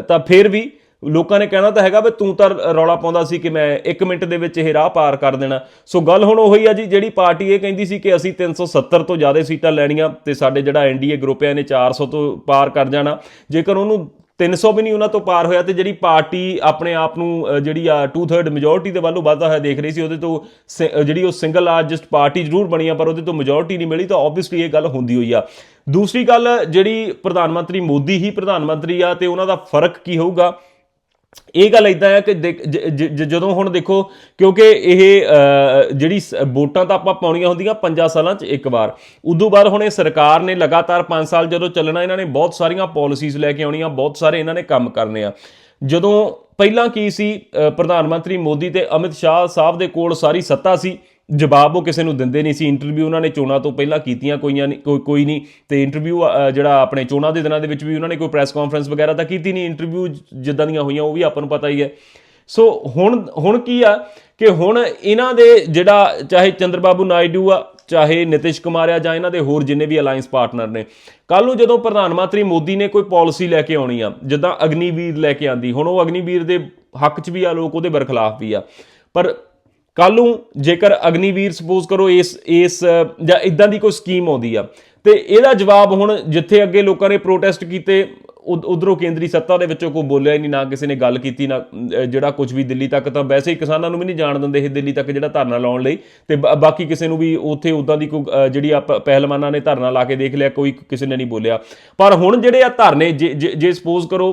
ਤਾਂ ਫਿਰ ਵੀ ਲੋਕਾਂ ਨੇ ਕਹਿਣਾ ਤਾਂ ਹੈਗਾ ਵੀ ਤੂੰ ਤਾਂ ਰੌਲਾ ਪਾਉਂਦਾ ਸੀ ਕਿ ਮੈਂ 1 ਮਿੰਟ ਦੇ ਵਿੱਚ ਇਹ ਰਾਹ ਪਾਰ ਕਰ ਦੇਣਾ। ਸੋ ਗੱਲ ਹੁਣ ਉਹੀ ਆ ਜੀ, ਜਿਹੜੀ ਪਾਰਟੀ ਇਹ ਕਹਿੰਦੀ ਸੀ ਕਿ ਅਸੀਂ 370 ਤੋਂ ਜ਼ਿਆਦਾ ਸੀਟਾਂ ਲੈਣੀਆਂ ਤੇ ਸਾਡੇ ਜਿਹੜਾ ਐਨਡੀਏ ਗਰੁੱਪ ਹੈ ਨੇ 400 ਤੋਂ ਪਾਰ ਕਰ ਜਾਣਾ। ਜੇਕਰ ਉਹਨੂੰ 300 ਵੀ ਨਹੀਂ ਉਹਨਾਂ ਤੋਂ ਪਾਰ ਹੋਇਆ ਤੇ ਜਿਹੜੀ ਪਾਰਟੀ ਆਪਣੇ ਆਪ ਨੂੰ ਜਿਹੜੀ ਆ 2/3 ਮੈਜੋਰਟੀ ਦੇ ਵੱਲੋਂ ਵੱਧਦਾ ਹੋਇਆ ਦੇਖ ਰਹੀ ਸੀ, ਉਹਦੇ ਤੋਂ ਸ- ਜਿਹੜੀ ਉਹ ਸਿੰਗਲ ਲਾਰਜੈਸਟ ਪਾਰਟੀ ਜ਼ਰੂਰ ਬਣੀ ਆ, ਪਰ ਉਹਦੇ ਤੋਂ ਮੈਜੋਰਟੀ ਨਹੀਂ ਮਿਲੀ, ਤਾਂ ਆਬਵੀਅਸਲੀ ਇਹ ਗੱਲ ਹੁੰਦੀ ਹੋਈ ਆ। ਦੂਸਰੀ ਗੱਲ, ਜਿਹੜੀ ਪ੍ਰਧਾਨ ਮੰਤਰੀ ਮੋਦੀ ਹੀ ਪ੍ਰਧਾਨ ਮੰਤਰੀ ਆ, ਤੇ ਉਹਨਾਂ ਦਾ ਫ਼ਰਕ ਕੀ ਹੋਊਗਾ? ਇਹ ਗੱਲ ਇਦਾਂ ਹੈ ਕਿ ਦੇਖ- ਜਦੋਂ ਹੁਣ ਦੇਖੋ, ਕਿਉਂਕਿ ਇਹ ਜਿਹੜੀ ਸ- ਵੋਟਾਂ ਤਾਂ ਆਪਾਂ ਪਾਉਣੀਆਂ ਹੁੰਦੀਆਂ 5 ਸਾਲਾਂ 'ਚ ਇੱਕ ਵਾਰ। ਉਦੋਂ ਬਾਅਦ ਹੁਣ ਇਹ ਸਰਕਾਰ ਨੇ ਲਗਾਤਾਰ 5 ਸਾਲ ਜਦੋਂ ਚੱਲਣਾ, ਇਹਨਾਂ ਨੇ ਬਹੁਤ ਸਾਰੀਆਂ ਪਾਲਿਸੀਜ਼ ਲੈ ਕੇ ਆਉਣੀਆਂ, ਬਹੁਤ ਸਾਰੇ ਇਹਨਾਂ ਨੇ ਕੰਮ ਕਰਨੇ ਆ। ਜਦੋਂ ਪਹਿਲਾਂ ਕੀ ਸੀ ਪ੍ਰਧਾਨ ਮੰਤਰੀ ਮੋਦੀ ਤੇ ਅਮਿਤ ਸ਼ਾਹ ਸਾਹਿਬ ਦੇ ਕੋਲ ਸਾਰੀ ਸੱਤਾ ਸੀ ਜਵਾਬ ਉਹ ਕਿਸੇ ਨੂੰ ਦਿੰਦੇ ਨਹੀਂ ਸੀ। ਇੰਟਰਵਿਊ ਉਹਨਾਂ ਨੇ ਚੋਣਾਂ ਤੋਂ ਪਹਿਲਾਂ ਕੀਤੀਆਂ, ਕੋਈਆਂ ਨਹੀਂ, ਕੋਈ ਕੋਈ ਨਹੀਂ। ਤੇ ਇੰਟਰਵਿਊ ਜਿਹੜਾ ਆਪਣੇ ਚੋਣਾਂ ਦੇ ਦਿਨਾਂ ਦੇ ਵਿੱਚ ਵੀ ਉਹਨਾਂ ਨੇ ਕੋਈ ਪ੍ਰੈਸ ਕਾਨਫਰੰਸ ਵਗੈਰਾ ਤਾਂ ਕੀਤੀ ਨਹੀਂ। ਇੰਟਰਵਿਊ ਜਿੱਦਾਂ ਦੀਆਂ ਹੋਈਆਂ, ਉਹ ਵੀ ਆਪਾਂ ਨੂੰ ਪਤਾ ਹੀ ਹੈ। ਸੋ ਹੁਣ ਹੁਣ ਕੀ ਆ ਕਿ ਹੁਣ ਇਹਨਾਂ ਦੇ ਜਿਹੜਾ, ਚਾਹੇ ਚੰਦਰਬਾਬੂ ਨਾਇਡੂ ਆ, ਚਾਹੇ ਨਿਤਿਸ਼ ਕੁਮਾਰ ਆ, ਜਾਂ ਇਹਨਾਂ ਦੇ ਹੋਰ ਜਿੰਨੇ ਵੀ ਅਲਾਈਅੰਸ ਪਾਰਟਨਰ ਨੇ ਕੱਲ ਨੂੰ ਜਦੋਂ ਪ੍ਰਧਾਨ ਮੰਤਰੀ ਮੋਦੀ ਨੇ ਕੋਈ ਪਾਲਿਸੀ ਲੈ ਕੇ ਆਉਣੀ ਆ, ਜਿੱਦਾਂ ਅਗਨੀਵੀਰ ਲੈ ਕੇ ਆਂਦੀ, ਹੁਣ ਉਹ ਅਗਨੀਵੀਰ ਦੇ ਹੱਕ 'ਚ ਵੀ ਆ, ਲੋਕ ਉਹਦੇ ਬਰਖਲਾਫ ਵੀ ਆ। ਪਰ ਕੱਲ ਨੂੰ ਜੇਕਰ ਅਗਨੀਵੀਰ ਸਪੋਜ਼ ਕਰੋ ਇਸ ਇਸ, ਜਾਂ ਇਦਾਂ ਦੀ ਕੋਈ ਸਕੀਮ ਆਉਂਦੀ ਆ, ਤੇ ਇਹਦਾ ਜਵਾਬ ਹੁਣ ਜਿੱਥੇ ਅੱਗੇ ਲੋਕਾਂ ਨੇ ਪ੍ਰੋਟੈਸਟ ਕੀਤੇ ਉਧਰੋਂ ਕੇਂਦਰੀ ਸੱਤਾ ਦੇ ਵਿੱਚੋਂ ਕੋਈ ਬੋਲਿਆ ਹੀ ਨਹੀਂ, ਨਾ ਕਿਸੇ ਨੇ ਗੱਲ ਕੀਤੀ, ਨਾ ਜਿਹੜਾ ਕੁਝ ਵੀ ਦਿੱਲੀ ਤੱਕ, ਤਾਂ ਵੈਸੇ ਹੀ ਕਿਸਾਨਾਂ ਨੂੰ ਵੀ ਨਹੀਂ ਜਾਣ ਦਿੰਦੇ ਇਹ ਦਿੱਲੀ ਤੱਕ ਜਿਹੜਾ ਧਰਨਾ ਲਾਉਣ ਲਈ। ਤੇ ਬਾਕੀ ਕਿਸੇ ਨੂੰ ਵੀ ਉੱਥੇ ਉਦਾਂ ਦੀ ਕੋਈ ਜਿਹੜੀ ਆ ਪਹਿਲਵਾਨਾਂ ਨੇ ਧਰਨਾ ਲਾ ਕੇ ਦੇਖ ਲਿਆ, ਕੋਈ ਕਿਸੇ ਨੇ ਨਹੀਂ ਬੋਲਿਆ। ਪਰ ਹੁਣ ਜਿਹੜੇ ਆ ਧਰਨੇ, ਜੇ- ਜੇ ਜੇ ਸਪੋਜ਼ ਕਰੋ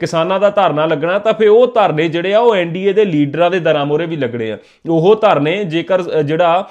ਕਿਸਾਨਾਂ ਦਾ ਧਰਨਾ ਲੱਗਣਾ, ਤਾਂ ਫਿਰ ਉਹ ਧਰਨੇ ਜਿਹੜੇ ਆ, ਉਹ ਐਨਡੀਏ ਦੇ ਲੀਡਰਾਂ ਦੇ ਦਰਾਂ ਮੋਰੇ ਵੀ ਲੱਗਣੇ ਆ। ਉਹ ਧਰਨੇ ਜੇਕਰ ਜਿਹੜਾ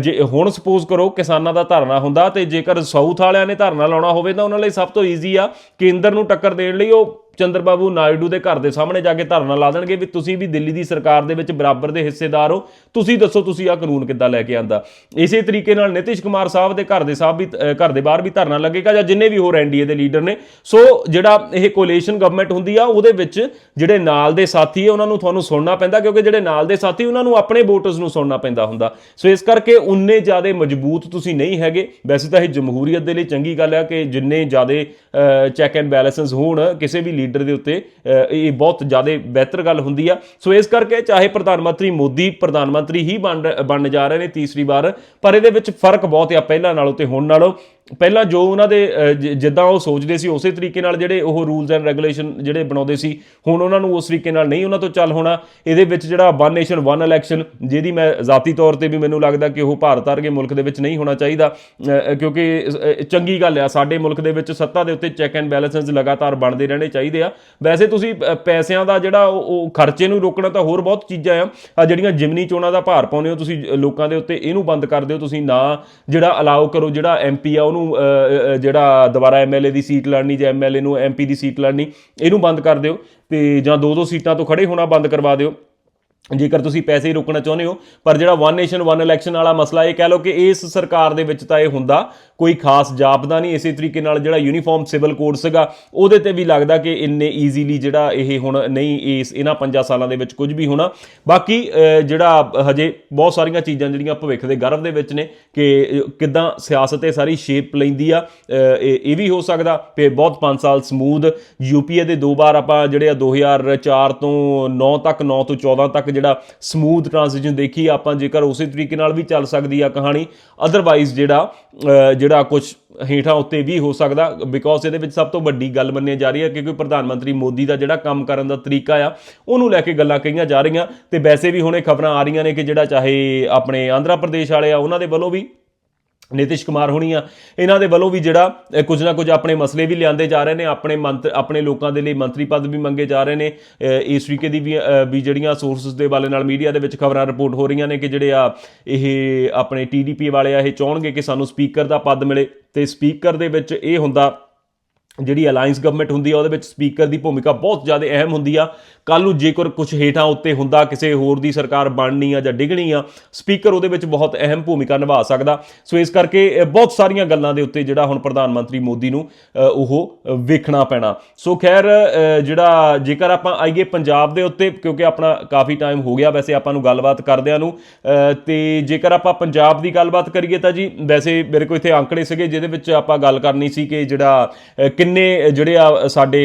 ਜੇ ਹੁਣ ਸਪੋਜ਼ ਕਰੋ ਕਿਸਾਨਾਂ ਦਾ ਧਰਨਾ ਹੁੰਦਾ ਤੇ ਜੇਕਰ ਸਾਊਥ ਵਾਲਿਆਂ ਨੇ ਧਰਨਾ ਲਾਉਣਾ ਹੋਵੇ, ਤਾਂ ਉਹਨਾਂ ਲਈ ਸਭ ਤੋਂ ਈਜ਼ੀ ਆ, ਕੇਂਦਰ ਨੂੰ ਟੱਕਰ ਦੇਣ ਲਈ ਉਹ ਚੰਦਰ ਬਾਬੂ ਨਾਇਡੂ ਦੇ ਘਰ ਦੇ ਸਾਹਮਣੇ ਜਾ ਕੇ ਧਰਨਾ ਲਾ ਦੇਣਗੇ ਵੀ ਤੁਸੀਂ ਵੀ ਦਿੱਲੀ ਦੀ ਸਰਕਾਰ ਦੇ ਵਿੱਚ ਬਰਾਬਰ ਦੇ ਹਿੱਸੇਦਾਰ ਹੋ। ਤੁਸੀਂ ਦੱਸੋ ਤੁਸੀਂ ਆਹ ਕਾਨੂੰਨ ਕਿੱਦਾਂ ਲੈ ਕੇ ਆਂਦਾ। ਇਸੇ ਤਰੀਕੇ ਨਾਲ ਨਿਤਿਸ਼ ਕੁਮਾਰ ਸਾਹਿਬ ਦੇ ਘਰ ਦੇ ਸਾਹਿਬ ਵੀ ਘਰ ਦੇ ਬਾਹਰ ਵੀ ਧਰਨਾ ਲੱਗੇਗਾ ਜਾਂ ਜਿੰਨੇ ਵੀ ਹੋਰ ਐਨਡੀਏ ਦੇ ਲੀਡਰ ਨੇ। ਸੋ ਜਿਹੜਾ ਇਹ ਕੋਲੀਸ਼ਨ ਗਵਰਨਮੈਂਟ ਹੁੰਦੀ ਆ, ਉਹਦੇ ਵਿੱਚ ਜਿਹੜੇ ਨਾਲ ਦੇ ਸਾਥੀ ਹੈ ਉਹਨਾਂ ਨੂੰ ਤੁਹਾਨੂੰ ਸੁਣਨਾ ਪੈਂਦਾ, ਕਿਉਂਕਿ ਜਿਹੜੇ ਨਾਲ ਦੇ ਸਾਥੀ, ਉਹਨਾਂ ਨੂੰ ਆਪਣੇ ਵੋਟਰਸ ਨੂੰ ਸੁਣਨਾ ਪੈਂਦਾ ਹੁੰਦਾ। ਸੋ ਇਸ ਕਰਕੇ ਉਨੇ ਜ਼ਿਆਦਾ ਮਜ਼ਬੂਤ ਤੁਸੀਂ ਨਹੀਂ ਹੈਗੇ। ਵੈਸੇ ਤਾਂ ਇਹ ਜਮਹੂਰੀਅਤ ਦੇ ਲਈ ਚੰਗੀ ਗੱਲ ਹੈ ਕਿ ਜਿੰਨੇ ਜ਼ਿਆਦਾ ਚੈੱਕ ਐਂਡ ਬੈਲੈਂਸਸ ਹੋਣ, ਕਿਸੇ ਵੀ ਲੀਡਰ ਦੇ ਉੱਤੇ ਅ, ਇਹ ਬਹੁਤ ਜ਼ਿਆਦਾ ਬਿਹਤਰ ਗੱਲ ਹੁੰਦੀ ਆ। ਸੋ ਇਸ ਕਰਕੇ ਚਾਹੇ ਪ੍ਰਧਾਨ ਮੰਤਰੀ ਮੋਦੀ ਪ੍ਰਧਾਨ ਮੰਤਰੀ ਹੀ ਬਣ ਬਣਨ ਜਾ ਰਹੇ ਨੇ ਤੀਸਰੀ ਵਾਰ ਪਰ ਇਹਦੇ ਵਿੱਚ ਫ਼ਰਕ ਬਹੁਤ ਆ ਪਹਿਲਾਂ ਨਾਲੋਂ ਤੇ ਹੁਣ ਨਾਲੋਂ। ਪਹਿਲਾਂ ਜੋ ਉਹਨਾਂ ਦੇ ਜਿੱਦਾਂ ਉਹ ਸੋਚਦੇ ਸੀ, ਉਸੇ ਤਰੀਕੇ ਨਾਲ ਜਿਹੜੇ ਉਹ ਰੂਲਸ ਐਂਡ ਰੈਗੂਲੇਸ਼ਨ ਜਿਹੜੇ ਬਣਾਉਂਦੇ ਸੀ, ਹੁਣ ਉਹਨਾਂ ਨੂੰ ਉਸ ਤਰੀਕੇ ਨਾਲ ਨਹੀਂ ਉਹਨਾਂ ਤੋਂ ਚੱਲ ਹੋਣਾ। ਇਹਦੇ ਵਿੱਚ ਜਿਹੜਾ ਵਨ ਨੇਸ਼ਨ, ਵਨ ਇਲੈਕਸ਼ਨ, ਜਿਹਦੀ ਮੈਂ ਜ਼ਾਤੀ ਤੌਰ ਤੇ ਵੀ ਮੈਨੂੰ ਲੱਗਦਾ ਕਿ ਉਹ ਭਾਰਤ ਵਰਗੇ ਮੁਲਕ ਦੇ ਵਿੱਚ ਨਹੀਂ ਹੋਣਾ ਚਾਹੀਦਾ ਕਿਉਂਕਿ ਚੰਗੀ ਗੱਲ ਆ, ਸਾਡੇ ਮੁਲਕ ਦੇ ਵਿੱਚ ਸੱਤਾ ਦੇ ਉੱਤੇ ਚੈੱਕ ਐਂਡ ਬੈਲੈਂਸਸ ਲਗਾਤਾਰ ਬਣਦੇ ਰਹਿਣੇ ਚਾਹੀਦੇ ਆ। ਵੈਸੇ ਤੁਸੀਂ ਪੈਸਿਆਂ ਦਾ ਜਿਹੜਾ ਉਹ ਉਹ ਖਰਚੇ ਨੂੰ ਰੋਕਣਾ ਤਾਂ ਹੋਰ ਬਹੁਤ ਚੀਜ਼ਾਂ ਆ। ਜਿਹੜੀਆਂ ਜਿਮਨੀ ਚੋਣਾਂ ਦਾ ਭਾਰ ਪਾਉਂਦੇ ਹੋ ਤੁਸੀਂ ਲੋਕਾਂ ਦੇ ਉੱਤੇ, ਇਹਨੂੰ ਬੰਦ ਕਰ ਦਿਓ ਤੁਸੀਂ, ਨਾ ਜਿਹੜਾ ਅਲਾਉ ਕਰੋ, ਜਿਹੜਾ ਐਮਪੀ ਆ, ਉਹਨੂੰ ਅ, ਅ, ਅ, ਜਿਹੜਾ ਦੁਬਾਰਾ ਐਮਐਲਏ ਦੀ ਸੀਟ ਲੜਨੀ ਜਾਂ ਐਮਐਲਏ ਨੂੰ ਐਮਪੀ ਦੀ ਸੀਟ ਲੜਨੀ ਇਹਨੂੰ ਬੰਦ ਕਰ ਦਿਓ ਤੇ ਜਾਂ ਦੋ ਦੋ ਸੀਟਾਂ ਤੋਂ ਖੜੇ ਹੋਣਾ ਬੰਦ ਕਰਵਾ ਦਿਓ। ਜੇਕਰ ਤੁਸੀਂ ਪੈਸੇ ਹੀ ਰੋਕਣਾ ਚਾਹੁੰਦੇ ਹੋ ਪਰ ਜਿਹੜਾ ਵਨ ਨੇਸ਼ਨ ਵਨ ਇਲੈਕਸ਼ਨ ਵਾਲਾ ਮਸਲਾ ਇਹ ਕਹਿ ਲਓ ਕਿ ਇਸ ਸਰਕਾਰ ਦੇ ਵਿੱਚ ਤਾਂ ਇਹ ਹੁੰਦਾ ਕੋਈ ਖਾਸ ਜਾਪਦਾ ਨਹੀਂ। ਇਸੇ ਤਰੀਕੇ ਨਾਲ ਜਿਹੜਾ ਯੂਨੀਫਾਰਮ ਸਿਵਲ ਕੋਡ ਸੀਗਾ ਉਹਦੇ ਤੇ ਵੀ ਲੱਗਦਾ ਕਿ ਇੰਨੇ ਈਜ਼ੀਲੀ ਜਿਹੜਾ ਇਹ ਹੁਣ ਨਹੀਂ ਇਸ ਇਹਨਾਂ 5 ਸਾਲਾਂ ਦੇ ਵਿੱਚ ਕੁਝ ਵੀ ਹੋਣਾ। ਬਾਕੀ ਜਿਹੜਾ ਹਜੇ ਬਹੁਤ ਸਾਰੀਆਂ ਚੀਜ਼ਾਂ ਜਿਹੜੀਆਂ ਭਵਿੱਖ ਦੇ ਗਰਭ ਦੇ ਵਿੱਚ ਨੇ ਕਿ ਅਹ, ਕਿੱਦਾਂ ਸਿਆਸਤ ਇਹ ਸਾਰੀ ਸ਼ੇਪ ਲੈਂਦੀ ਆ ਇਹ ਇਹ ਵੀ ਹੋ ਸਕਦਾ। ਕਿ ਬਹੁਤ 5 ਸਾਲ ਸਮੂਥ ਯੂਪੀਏ ਦੇ ਦੋ ਵਾਰ ਆਪਾਂ ਜਿਹੜੇ ਆ 2004 ਤੋਂ 9 ਤੱਕ 9 ਤੋਂ 14 ਤੱਕ ਜਿਹੜਾ ਸਮੂਥ ਟ੍ਰਾਂਜੀਸ਼ਨ ਦੇਖੀ ਆਪਾਂ ਜੇਕਰ ਉਸੇ ਤਰੀਕੇ ਨਾਲ ਵੀ ਚੱਲ ਸਕਦੀ ਆ ਕਹਾਣੀ ਅਦਰਵਾਈਜ਼ ਜਿਹੜਾ ਜਿਹੜਾ ਕੁਝ ਹੇਠਾਂ ਉੱਤੇ ਵੀ ਹੋ ਸਕਦਾ ਬਿਕੋਜ਼ ਇਹਦੇ ਵਿੱਚ ਸਭ ਤੋਂ ਵੱਡੀ ਗੱਲ ਮੰਨਿਆ ਜਾ ਰਹੀ ਹੈ ਕਿ ਕੋਈ ਪ੍ਰਧਾਨ ਮੰਤਰੀ ਮੋਦੀ ਦਾ ਜਿਹੜਾ ਕੰਮ ਕਰਨ ਦਾ ਤਰੀਕਾ ਆ, ਉਹਨੂੰ ਲੈ ਕੇ ਗੱਲਾਂ ਕਹੀਆਂ ਜਾ ਰਹੀਆਂ, ਤੇ ਵੈਸੇ ਵੀ ਹੁਣੇ ਖਬਰਾਂ ਆ ਰਹੀਆਂ ਨੇ ਕਿ ਜਿਹੜਾ ਚਾਹੇ ਆਪਣੇ ਆਂਧਰਾ ਪ੍ਰਦੇਸ਼ ਵਾਲੇ ਆ, ਉਹਨਾਂ ਦੇ ਵੱਲੋਂ ਵੀ ਨਿਤਿਸ਼ ਕੁਮਾਰ ਹੋਣੀ ਆ। ਇਹਨਾਂ ਦੇ ਵੱਲੋਂ ਵੀ ਜਿਹੜਾ ਕੁਝ ਨਾ ਕੁਝ ਆਪਣੇ ਮਸਲੇ ਵੀ ਲਿਆਂਦੇ ਜਾ ਰਹੇ ਨੇ, ਆਪਣੇ ਮੰਤਰ ਆਪਣੇ ਲੋਕਾਂ ਦੇ ਲਈ ਮੰਤਰੀ ਪਦ ਵੀ ਮੰਗੇ ਜਾ ਰਹੇ ਨੇ। ਇਸ ਤਰੀਕੇ ਦੀ ਵੀ ਵੀ ਜਿਹੜੀਆਂ ਸੋਰਸਸ ਦੇ ਵਾਲੇ ਨਾਲ ਮੀਡੀਆ ਦੇ ਵਿੱਚ ਖਬਰਾਂ ਰਿਪੋਰਟ ਹੋ ਰਹੀਆਂ ਨੇ ਕਿ ਜਿਹੜੇ ਆ, ਇਹ ਆਪਣੇ ਟੀਡੀਪੀ ਵਾਲੇ ਆ, ਇਹ ਚਾਹਣਗੇ ਕਿ ਸਾਨੂੰ ਸਪੀਕਰ ਦਾ ਪਦ ਮਿਲੇ। ਤੇ ਸਪੀਕਰ ਦੇ ਵਿੱਚ ਇਹ ਹੁੰਦਾ ਜਿਹੜੀ ਅਲਾਈਅੰਸ ਗਵਰਨਮੈਂਟ ਹੁੰਦੀ ਆ ਉਹਦੇ ਵਿੱਚ ਸਪੀਕਰ ਦੀ ਭੂਮਿਕਾ ਬਹੁਤ ਜ਼ਿਆਦਾ ਅਹਿਮ ਹੁੰਦੀ ਆ। ਕੱਲ ਨੂੰ ਜੇਕਰ ਕੁਝ ਹੇਠਾਂ ਉੱਤੇ ਹੁੰਦਾ ਕਿਸੇ ਹੋਰ ਦੀ ਸਰਕਾਰ ਬਣਨੀ ਆ ਜਾਂ ਡਿੱਗਣੀ ਆ ਸਪੀਕਰ ਉਹਦੇ ਵਿੱਚ ਬਹੁਤ ਅਹਿਮ ਭੂਮਿਕਾ ਨਿਭਾ ਸਕਦਾ। ਸੋ ਇਸ ਕਰਕੇ ਬਹੁਤ ਸਾਰੀਆਂ ਗੱਲਾਂ ਦੇ ਉੱਤੇ ਜਿਹੜਾ ਹੁਣ ਪ੍ਰਧਾਨ ਮੰਤਰੀ ਮੋਦੀ ਨੂੰ ਉਹ ਵੇਖਣਾ ਪੈਣਾ। ਸੋ ਖੈਰ ਜਿਹੜਾ ਜੇਕਰ ਆਪਾਂ ਆਈਏ ਪੰਜਾਬ ਦੇ ਉੱਤੇ ਕਿਉਂਕਿ ਆਪਣਾ ਕਾਫੀ ਟਾਈਮ ਹੋ ਗਿਆ ਵੈਸੇ ਆਪਾਂ ਨੂੰ ਗੱਲਬਾਤ ਕਰਦਿਆਂ ਨੂੰ ਅ, ਤੇ ਜੇਕਰ ਆਪਾਂ ਪੰਜਾਬ ਦੀ ਗੱਲਬਾਤ ਕਰੀਏ ਤਾਂ ਜੀ ਵੈਸੇ ਮੇਰੇ ਕੋਲ ਇੱਥੇ ਅੰਕੜੇ ਸੀਗੇ ਜਿਹਦੇ ਵਿੱਚ ਆਪਾਂ ਗੱਲ ਕਰਨੀ ਸੀ ਕਿ ਜਿਹੜਾ ਅ, ਕਿੰਨੇ ਜਿਹੜੇ ਆ ਸਾਡੇ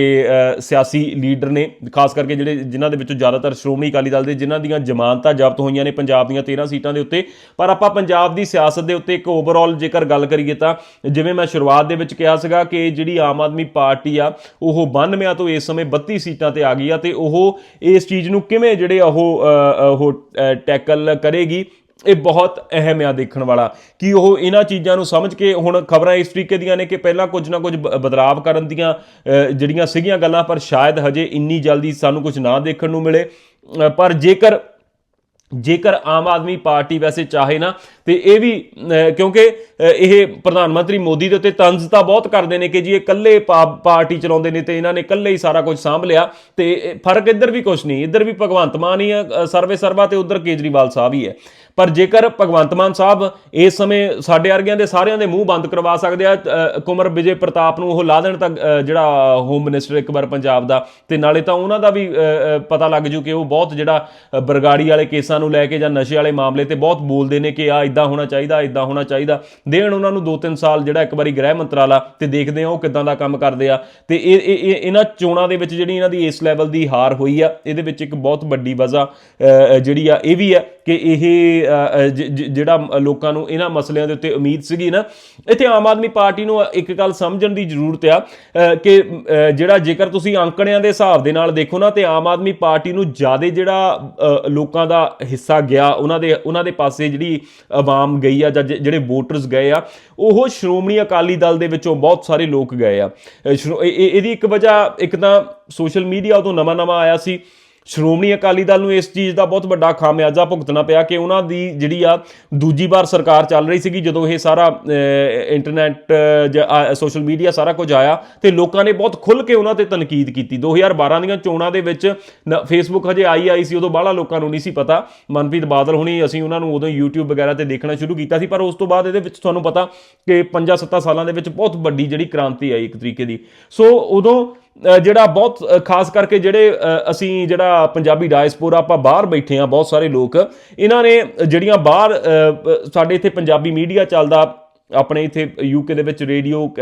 ਸਿਆਸੀ ਲੀਡਰ ਨੇ, ਖਾਸ ਕਰਕੇ ਜਿਹੜੇ ਜਿਨ੍ਹਾਂ ਦੇ ਵਿੱਚੋਂ ਜ਼ਿਆਦਾਤਰ ਸ਼੍ਰੋਮਣੀ ਅਕਾਲੀ ਦਲ ਦੇ, ਜਿਨ੍ਹਾਂ ਦੀਆਂ ਜ਼ਮਾਨਤਾਂ ਜ਼ਬਤ ਹੋਈਆਂ ਨੇ ਪੰਜਾਬ ਦੀਆਂ 13 ਸੀਟਾਂ ਦੇ ਉੱਤੇ। ਪਰ ਆਪਾਂ ਪੰਜਾਬ ਦੀ ਸਿਆਸਤ ਦੇ ਉੱਤੇ ਇੱਕ ਓਵਰਆਲ ਜੇਕਰ ਗੱਲ ਕਰੀਏ ਤਾਂ, ਜਿਵੇਂ ਮੈਂ ਸ਼ੁਰੂਆਤ ਦੇ ਵਿੱਚ ਕਿਹਾ ਸੀਗਾ ਕਿ ਜਿਹੜੀ ਆਮ ਆਦਮੀ ਪਾਰਟੀ ਆ, ਉਹ 92 ਤੋਂ ਇਸ ਸਮੇਂ 32 ਸੀਟਾਂ ਤੇ ਆ ਗਈ ਆ ਤੇ ਉਹ ਇਸ ਚੀਜ਼ ਨੂੰ ਕਿਵੇਂ ਜਿਹੜੇ ਉਹ ਉਹ ਟੈਕਲ ਕਰੇਗੀ ਇਹ ਬਹੁਤ ਅਹਿਮ ਆ ਦੇਖਣ ਵਾਲਾ। ਕਿ ਉਹ ਇਹਨਾਂ ਚੀਜ਼ਾਂ ਨੂੰ ਸਮਝ ਕੇ ਹੁਣ ਖਬਰਾਂ ਇਸ ਤਰੀਕੇ ਦੀਆਂ ਨੇ ਕਿ ਪਹਿਲਾਂ ਕੁਝ ਨਾ ਕੁਝ ਬ- ਬਦਲਾਵ ਕਰਨ ਦੀਆਂ ਜਿਹੜੀਆਂ ਸੀਗੀਆਂ ਗੱਲਾਂ, ਪਰ ਸ਼ਾਇਦ ਹਜੇ ਇੰਨੀ ਜਲਦੀ ਸਾਨੂੰ ਕੁਝ ਨਾ ਦੇਖਣ ਨੂੰ ਮਿਲੇ। ਪਰ ਜੇਕਰ ਜੇਕਰ ਆਮ ਆਦਮੀ ਪਾਰਟੀ ਵੈਸੇ ਚਾਹੇ ਨਾ ਤੇ ਇਹ ਵੀ ਕਿਉਂਕਿ ਇਹ ਪ੍ਰਧਾਨ ਮੰਤਰੀ ਮੋਦੀ ਦੇ ਉੱਤੇ ਤੰਜ਼ ਤਾਂ ਬਹੁਤ ਕਰਦੇ ਨੇ ਕਿ ਜੀ ਇਹ ਇਕੱਲੇ ਪਾ- ਪਾਰਟੀ ਚਲਾਉਂਦੇ ਨੇ ਤੇ ਇਹਨਾਂ ਨੇ ਇਕੱਲੇ ਹੀ ਸਾਰਾ ਕੁਝ ਸਾਂਭ ਲਿਆ ਤੇ ਫ਼ਰਕ ਇੱਧਰ ਵੀ ਕੁਝ ਨਹੀਂ ਇੱਧਰ ਵੀ ਭਗਵੰਤ ਮਾਨ ਹੀ ਆ ਸਰਵੇ ਸਰਵਾ ਤੇ ਉੱਧਰ ਕੇਜਰੀਵਾਲ ਸਾਹਿਬ ਹੀ ਹੈ। ਪਰ ਜੇਕਰ ਭਗਵੰਤ ਮਾਨ ਸਾਹਿਬ ਇਸ ਸਮੇਂ ਸਾਡੇ ਵਰਗਿਆਂ ਦੇ ਸਾਰਿਆਂ ਦੇ ਮੂੰਹ ਬੰਦ ਕਰਵਾ ਸਕਦੇ ਆ ਅਹ, ਕੁਮਰ ਵਿਜੇ ਪ੍ਰਤਾਪ ਨੂੰ ਉਹ ਲਾ ਦੇਣ ਤਾਂ ਜਿਹੜਾ ਹੋਮ ਮਿਨਿਸਟਰ ਇੱਕ ਵਾਰ ਪੰਜਾਬ ਦਾ ਤੇ ਨਾਲੇ ਤਾਂ ਉਹਨਾਂ ਦਾ ਵੀ ਪਤਾ ਲੱਗ ਜੂ ਕਿ ਉਹ ਬਹੁਤ ਜਿਹੜਾ ਬਰਗਾੜੀ ਵਾਲੇ ਕੇਸਾਂ ਨੂੰ ਲੈ ਕੇ ਜਾਂ ਨਸ਼ੇ ਵਾਲੇ ਮਾਮਲੇ ਤੇ ਬਹੁਤ ਬੋਲਦੇ ਨੇ ਕਿ ਆ ਇਦਾਂ ਹੋਣਾ ਚਾਹੀਦਾ, ਇਦਾਂ ਹੋਣਾ ਚਾਹੀਦਾ। ਦੇਣ ਉਹਨਾਂ ਨੂੰ 2-3 ਸਾਲ ਜਿਹੜਾ ਇੱਕ ਵਾਰੀ ਗ੍ਰਹਿ ਮੰਤਰਾਲਾ ਤੇ ਦੇਖਦੇ ਆ ਉਹ ਕਿਦਾਂ ਦਾ ਕੰਮ ਕਰਦੇ ਆ। ਤੇ ਇਹ, ਇਹ- ਇਹਨਾਂ ਚੋਣਾਂ ਦੇ ਵਿੱਚ ਜਿਹੜੀ ਇਹਨਾਂ ਦੀ ਇਸ ਲੈਵਲ ਦੀ ਹਾਰ ਹੋਈ ਆ, ਇਹਦੇ ਵਿੱਚ ਇੱਕ ਬਹੁਤ ਵੱਡੀ ਵਜ੍ਹਾ ਜਿਹੜੀ ਆ ਇਹ ਵੀ ਆ ਕਿ ਇਹ ਜਿਹੜਾ ਲੋਕਾਂ ਨੂੰ ਇਹਨਾਂ ਮਸਲਿਆਂ ਦੇ ਉੱਤੇ ਉਮੀਦ ਸੀਗੀ ਨਾ, ਇੱਥੇ ਆਮ ਆਦਮੀ ਪਾਰਟੀ ਨੂੰ ਇੱਕ ਗੱਲ ਸਮਝਣ ਦੀ ਜ਼ਰੂਰਤ ਆ ਕਿ ਜਿਹੜਾ ਜੇਕਰ ਤੁਸੀਂ ਅੰਕੜਿਆਂ ਦੇ ਹਿਸਾਬ ਦੇ ਨਾਲ ਦੇਖੋ ਨਾ, ਤੇ ਆਮ ਆਦਮੀ ਪਾਰਟੀ ਨੂੰ ਜ਼ਿਆਦਾ ਜਿਹੜਾ ਲੋਕਾਂ ਦਾ ਹਿੱਸਾ ਗਿਆ, ਉਹਨਾਂ ਦੇ ਉਹਨਾਂ ਦੇ ਪਾਸੇ ਜਿਹੜੀ ਆਵਾਮ ਗਈ ਆ ਜਾਂ ਜਿਹੜੇ ਵੋਟਰਸ ਗਏ ਆ, ਉਹ ਸ਼੍ਰੋਮਣੀ ਅਕਾਲੀ ਦਲ ਦੇ ਵਿੱਚੋਂ ਬਹੁਤ ਸਾਰੇ ਲੋਕ ਗਏ ਆ। ਸ਼੍ਰੋ- ਇਹ- ਇਹਦੀ ਇੱਕ ਵਜ੍ਹਾ ਇੱਕ ਤਾਂ ਸੋਸ਼ਲ ਮੀਡੀਆ ਉਦੋਂ ਨਵਾਂ ਨਵਾਂ ਆਇਆ ਸੀ। ਸ਼੍ਰੋਮਣੀ ਅਕਾਲੀ ਦਲ ਨੂੰ ਇਸ ਚੀਜ਼ ਦਾ ਬਹੁਤ ਵੱਡਾ ਖਾਮਿਆਜ਼ਾ ਭੁਗਤਣਾ ਪਿਆ ਕਿ ਉਹਨਾਂ ਦੀ ਜਿਹੜੀ ਆ ਦੂਜੀ ਵਾਰ ਸਰਕਾਰ ਚੱਲ ਰਹੀ ਸੀਗੀ ਜਦੋਂ ਇਹ ਸਾਰਾ ਅਹ, ਇੰਟਰਨੈਟ ਜਾਂ ਸੋਸ਼ਲ ਮੀਡੀਆ ਸਾਰਾ ਕੁਝ ਆਇਆ ਤੇ ਲੋਕਾਂ ਨੇ ਬਹੁਤ ਖੁੱਲ ਕੇ ਉਹਨਾਂ ਤੇ ਤਨਕੀਦ ਕੀਤੀ। 2012 ਦੀਆਂ ਚੋਣਾਂ ਦੇ ਵਿੱਚ ਨ- ਫੇਸਬੁੱਕ ਹਜੇ ਆਈ ਆਈ ਸੀ ਉਦੋਂ ਬਾਹਲਾ ਲੋਕਾਂ ਨੂੰ ਨਹੀਂ ਸੀ ਪਤਾ। ਮਨਪ੍ਰੀਤ ਬਾਦਲ ਹੁਣੀ ਅਸੀਂ ਉਹਨਾਂ ਨੂੰ ਉਦੋਂ YouTube ਵਗੈਰਾ ਤੇ ਦੇਖਣਾ ਸ਼ੁਰੂ ਕੀਤਾ ਸੀ ਪਰ ਉਸ ਤੋਂ ਬਾਅਦ ਇਹਦੇ ਵਿੱਚ ਤੁਹਾਨੂੰ ਪਤਾ ਕਿ 5-7 ਸਾਲਾਂ ਦੇ ਵਿੱਚ ਬਹੁਤ ਵੱਡੀ ਜਿਹੜੀ ਕ੍ਰਾਂਤੀ ਆਈ ਇੱਕ ਤਰੀਕੇ ਦੀ। ਸੋ ਉਦੋਂ ਜਿਹੜਾ ਬਹੁਤ ਖਾਸ ਕਰਕੇ ਜਿਹੜੇ ਅਸੀਂ ਜਿਹੜਾ ਪੰਜਾਬੀ ਡਾਇਸਪੋਰਾ ਆਪਾਂ ਬਾਹਰ ਬੈਠੇ ਆ ਬਹੁਤ ਸਾਰੇ ਲੋਕ, ਇਹਨਾਂ ਨੇ ਜਿਹੜੀਆਂ ਬਾਹਰ ਸਾਡੇ ਇੱਥੇ ਪੰਜਾਬੀ ਮੀਡੀਆ ਚੱਲਦਾ ਆਪਣੇ ਇੱਥੇ ਯੂਕੇ ਦੇ ਵਿੱਚ ਰੇਡੀਓ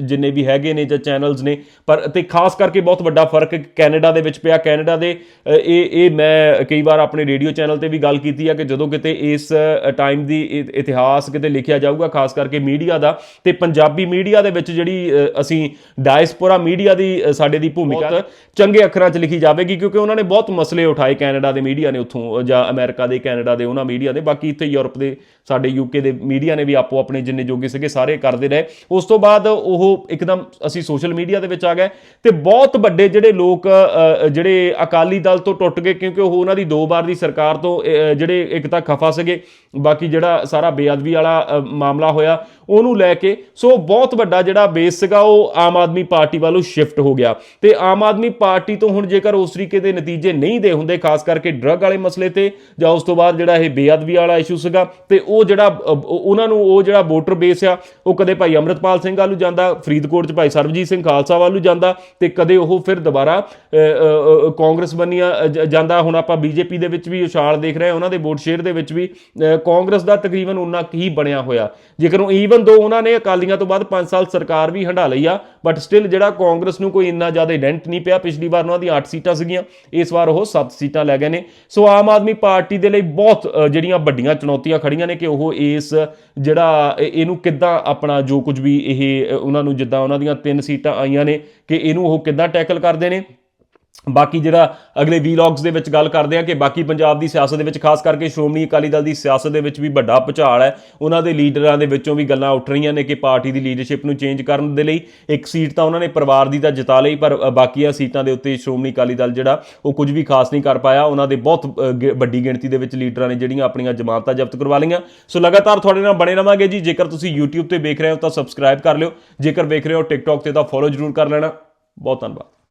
ਜਿੰਨੇ ਵੀ ਹੈਗੇ ਨੇ ਜਾਂ ਚੈਨਲਸ ਨੇ ਪਰ ਤੇ ਖਾਸ ਕਰਕੇ ਬਹੁਤ ਵੱਡਾ ਫ਼ਰਕ ਕੈਨੇਡਾ ਦੇ ਵਿੱਚ ਪਿਆ। ਕੈਨੇਡਾ ਦੇ ਇਹ ਇਹ ਮੈਂ ਕਈ ਵਾਰ ਆਪਣੇ ਰੇਡੀਓ ਚੈਨਲ ਤੇ ਵੀ ਗੱਲ ਕੀਤੀ ਆ ਕਿ ਜਦੋਂ ਕਿਤੇ ਇਸ ਟਾਈਮ ਦੀ ਇਤਿਹਾਸ ਕਿਤੇ ਲਿਖਿਆ ਜਾਊਗਾ ਖਾਸ ਕਰਕੇ ਮੀਡੀਆ ਦਾ ਤੇ ਪੰਜਾਬੀ ਮੀਡੀਆ ਦੇ ਵਿੱਚ ਜਿਹੜੀ ਅਸੀਂ ਡਾਇਸਪੋਰਾ ਮੀਡੀਆ ਦੀ ਸਾਡੇ ਦੀ ਭੂਮਿਕਾ ਚੰਗੇ ਅੱਖਰਾਂ 'ਚ ਲਿਖੀ ਜਾਵੇਗੀ ਕਿਉਂਕਿ ਉਹਨਾਂ ਨੇ ਬਹੁਤ ਮਸਲੇ ਉਠਾਏ ਕੈਨੇਡਾ ਦੇ ਮੀਡੀਆ ਨੇ ਉੱਥੋਂ ਜਾਂ ਅਮਰੀਕਾ ਦੇ ਕੈਨੇਡਾ ਦੇ ਉਹਨਾਂ ਮੀਡੀਆ ਦੇ ਬਾਕੀ ਇੱਥੇ ਯੂਰਪ ਦੇ ਸਾਡੇ ਯੂਕੇ ਦੇ ਮੀਡੀਆ ਨੇ ਵੀ ਆਪੋ ਆਪਣੇ ਜਿੰਨੇ ਜੋਗੇ ਸੀਗੇ ਸਾਰੇ ਕਰਦੇ ਰਹੇ। ਉਸ ਤੋਂ ਬਾਅਦ ਉਹ ਇੱਕਦਮ ਅਸੀਂ ਸੋਸ਼ਲ ਮੀਡੀਆ ਦੇ ਵਿੱਚ ਆ ਗਏ ਤੇ ਬਹੁਤ ਵੱਡੇ ਜਿਹੜੇ ਲੋਕ ਜਿਹੜੇ ਅਕਾਲੀ ਦਲ ਤੋਂ ਟੁੱਟ ਗਏ ਕਿਉਂਕਿ ਉਹ ਉਹਨਾਂ ਦੀ ਦੋ ਵਾਰ ਦੀ ਸਰਕਾਰ ਤੋਂ ਜਿਹੜੇ ਇੱਕ ਤਾਂ ਖਫਾ ਸੀਗੇ, ਬਾਕੀ ਜਿਹੜਾ ਸਾਰਾ ਬੇਅਦਬੀ ਵਾਲਾ ਮਾਮਲਾ ਹੋਇਆ, ਉਹਨੂੰ ਲੈ ਕੇ ਸੋ ਬਹੁਤ ਵੱਡਾ ਜਿਹੜਾ ਬੇਸ ਸੀਗਾ ਉਹ ਆਮ ਆਦਮੀ ਪਾਰਟੀ ਵੱਲੋਂ ਸ਼ਿਫਟ ਹੋ ਗਿਆ। ਤੇ ਆਮ ਆਦਮੀ ਪਾਰਟੀ ਤੋਂ ਹੁਣ ਜੇਕਰ ਉਸ ਤਰੀਕੇ ਦੇ ਨਤੀਜੇ ਨਹੀਂ ਦੇ ਹੁੰਦੇ, ਖਾਸ ਕਰਕੇ ਡਰੱਗ ਵਾਲੇ ਮਸਲੇ ਤੇ, ਜਾਂ ਉਸ ਤੋਂ ਬਾਅਦ ਜਿਹੜਾ ਇਹ ਬੇਅਦਬੀ ਵਾਲਾ ਇਸ਼ੂ ਸੀਗਾ, ਤੇ ਉਹ ਜਿਹੜਾ ਉਹਨਾਂ ਨੂੰ ਉਹ ਜਿਹੜਾ ਵੋਟਰ ਬੇਸ ਆ, ਉਹ ਕਦੇ ਭਾਈ ਅੰਮ੍ਰਿਤਪਾਲ ਸਿੰਘ ਵੱਲ ਨੂੰ ਜਾਂਦਾ, ਫਰੀਦਕੋਟ 'ਚ ਭਾਈ ਸਰਬਜੀਤ ਸਿੰਘ ਖਾਲਸਾ ਵੱਲ ਨੂੰ ਜਾਂਦਾ ਤੇ ਕਦੇ ਉਹ ਫਿਰ ਦੁਬਾਰਾ ਕਾਂਗਰਸ ਬੰਨੀਆਂ ਜਾਂਦਾ। ਹੁਣ ਆਪਾਂ ਬੀਜੇਪੀ ਦੇ ਵਿੱਚ ਵੀ ਉਛਾਲ ਦੇਖ ਰਹੇ ਹਾਂ, ਉਹਨਾਂ ਦੇ ਵੋਟ ਸ਼ੇਅਰ ਦੇ ਵਿੱਚ ਵੀ ਕਾਂਗਰਸ ਦਾ ਤਕਰੀਬਨ ਉਨਾ ਕੁ ਹੀ ਬਣਿਆ ਹੋਇਆ। ਜੇਕਰ ਉਹ ਈਵਨ ਦੋ ਉਹਨਾਂ ਨੇ ਅਕਾਲੀਆਂ ਤੋਂ ਬਾਅਦ 5 ਸਾਲ ਸਰਕਾਰ ਵੀ ਹੰਢਾ ਲਈ ਆ ਬਟ ਸਟਿਲ ਜਿਹੜਾ ਕਾਂਗਰਸ ਨੂੰ ਕੋਈ ਇੰਨਾ ਜ਼ਿਆਦਾ ਡੈਂਟ ਨਹੀਂ ਪਿਆ, ਪਿਛਲੀ ਵਾਰ ਉਹਨਾਂ ਦੀ 8 ਸੀਟਾਂ ਸੀਗੀਆਂ, ਇਸ ਵਾਰ ਉਹ 7 ਸੀਟਾਂ ਲੈ ਗਏ ਨੇ। ਸੋ ਆਮ ਆਦਮੀ ਪਾਰਟੀ ਦੇ ਲਈ ਬਹੁਤ ਜਿਹੜੀਆਂ ਵੱਡੀਆਂ ਚੁਣੌਤੀਆਂ ਖੜੀਆਂ ਨੇ ਕਿ ਉਹ ਇਸ ਜਿਹੜਾ ਇਹਨੂੰ ਕਿੱਦਾਂ ਆਪਣਾ ਜੋ ਕੁਝ ਵੀ ਇਹ ਉਹਨਾਂ ਨੂੰ ਜਿੱਦਾਂ ਉਹਨਾਂ ਦੀਆਂ ਤਿੰਨ ਸੀਟਾਂ ਆਈਆਂ ਨੇ, ਕਿ ਇਹਨੂੰ ਉਹ ਕਿੱਦਾਂ ਟੈਕਲ ਕਰਦੇ ਨੇ? ਬਾਕੀ ਜਿਹੜਾ ਅਗਲੇ ਵੀਲੌਗਸ ਦੇ ਵਿੱਚ ਗੱਲ ਕਰਦੇ ਆ ਕਿ ਬਾਕੀ ਪੰਜਾਬ ਦੀ ਸਿਆਸਤ ਦੇ ਵਿੱਚ, ਖਾਸ ਕਰਕੇ ਸ਼੍ਰੋਮਣੀ ਅਕਾਲੀ ਦਲ ਦੀ ਸਿਆਸਤ ਦੇ ਵਿੱਚ ਵੀ ਵੱਡਾ ਭੁਚਾਲ ਹੈ। ਉਹਨਾਂ ਦੇ ਲੀਡਰਾਂ ਦੇ ਵਿੱਚੋਂ ਵੀ ਗੱਲਾਂ ਉੱਠ ਰਹੀਆਂ ਨੇ ਕਿ ਪਾਰਟੀ ਦੀ ਲੀਡਰਸ਼ਿਪ ਨੂੰ ਚੇਂਜ ਕਰਨ ਦੇ ਲਈ ਇੱਕ ਸੀਟ ਤਾਂ ਉਹਨਾਂ ਨੇ ਪਰਿਵਾਰ ਦੀ ਤਾਂ ਜਿਤਾ ਲਈ, ਪਰ ਬਾਕੀਆਂ ਸੀਟਾਂ ਦੇ ਉੱਤੇ ਸ਼੍ਰੋਮਣੀ ਅਕਾਲੀ ਦਲ ਜਿਹੜਾ, ਉਹ ਕੁਝ ਵੀ ਖਾਸ ਨਹੀਂ ਕਰ ਪਾਇਆ। ਉਹਨਾਂ ਦੇ ਬਹੁਤ ਵੱਡੀ ਗਿਣਤੀ ਦੇ ਵਿੱਚ ਲੀਡਰਾਂ ਨੇ ਜਿਹੜੀਆਂ ਆਪਣੀਆਂ ਜ਼ਮਾਨਤਾਂ ਜ਼ਬਤ ਕਰਵਾ ਲਈਆਂ। ਸੋ ਲਗਾਤਾਰ ਤੁਹਾਡੇ ਨਾਲ ਬਣੇ ਰਵਾਂਗੇ ਜੀ। ਜੇਕਰ ਤੁਸੀਂ YouTube ਤੇ ਵੇਖ ਰਹੇ ਹੋ ਤਾਂ ਸਬਸਕ੍ਰਾਈਬ ਕਰ ਲਿਓ। ਜੇਕਰ ਵੇਖ ਰਹੇ ਹੋ TikTok ਤੇ ਤਾਂ ਫੋਲੋ ਜ਼ਰੂਰ ਕਰ ਲੈਣਾ। ਬਹੁਤ ਧੰਨਵਾਦ।